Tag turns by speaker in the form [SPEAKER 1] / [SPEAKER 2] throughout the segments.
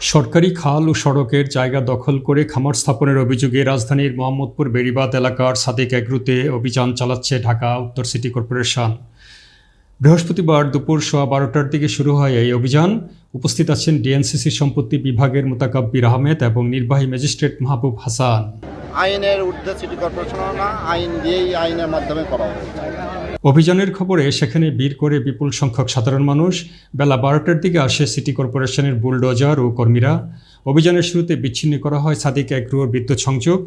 [SPEAKER 1] সরকারি খাল ও সড়কের জায়গা দখল করে খামার স্থাপনের অভিযোগে রাজধানীর মোহাম্মদপুর বেড়িবাদ এলাকার সাদিক এগ্রুতে অভিযান চালাচ্ছে ঢাকা উত্তর সিটি কর্পোরেশন। বৃহস্পতিবার দুপুর সোয়া বারোটার দিকে শুরু হয় এই অভিযান। উপস্থিত আছেন ডিএনসিসি সম্পত্তি বিভাগের মোতাকাব্বির আহমেদ এবং নির্বাহী ম্যাজিস্ট্রেট মাহবুব হাসান।
[SPEAKER 2] আইনের ঊর্ধ্বে সিটি কর্পোরেশনও না, আইন দিয়েই আইনের মাধ্যমে করা
[SPEAKER 1] অভিযানের খবরে সেখানে ভিড় করে বিপুল সংখ্যক সাধারণ মানুষ। বেলা বারোটার দিকে আসে সিটি কর্পোরেশনের বুলডোজার ও কর্মীরা। অভিযানের শুরুতে বিচ্ছিন্ন করা হয় সাদিক এগ্রোর বিদ্যুৎ সংযোগ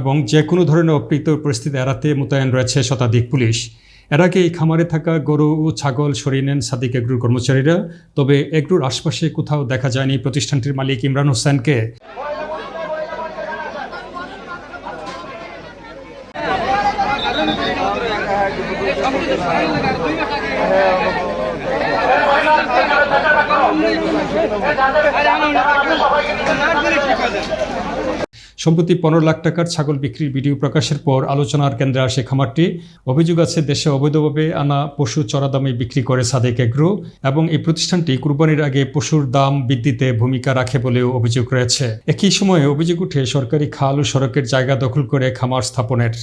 [SPEAKER 1] এবং যে কোনো ধরনের অপ্রীত পরিস্থিতি এড়াতে মোতায়েন রয়েছে শতাধিক পুলিশ। এর আগে এই খামারে থাকা গরু ও ছাগল সরিয়ে নেন সাদিক এগ্রুর কর্মচারীরা। তবে এগ্রুর আশপাশে কোথাও দেখা যায়নি প্রতিষ্ঠানটির মালিক ইমরান হোসেনকে। সম্প্রতি পনেরো লাখ টাকার ছাগল বিক্রির ভিডিও প্রকাশের পর আলোচনার কেন্দ্রে আসে খামারটি। অভিযোগ আছে, দেশে অবৈধভাবে আনা পশু চড়া দামে বিক্রি করে সাদেক এগ্রো এবং এই প্রতিষ্ঠানটি কুরবানির আগে পশুর দাম বৃদ্ধিতে ভূমিকা রাখে বলেও অভিযোগ রয়েছে। একই সময়ে অভিযোগ উঠে সরকারি খাল ও সড়কের জায়গা দখল করে খামার স্থাপনের।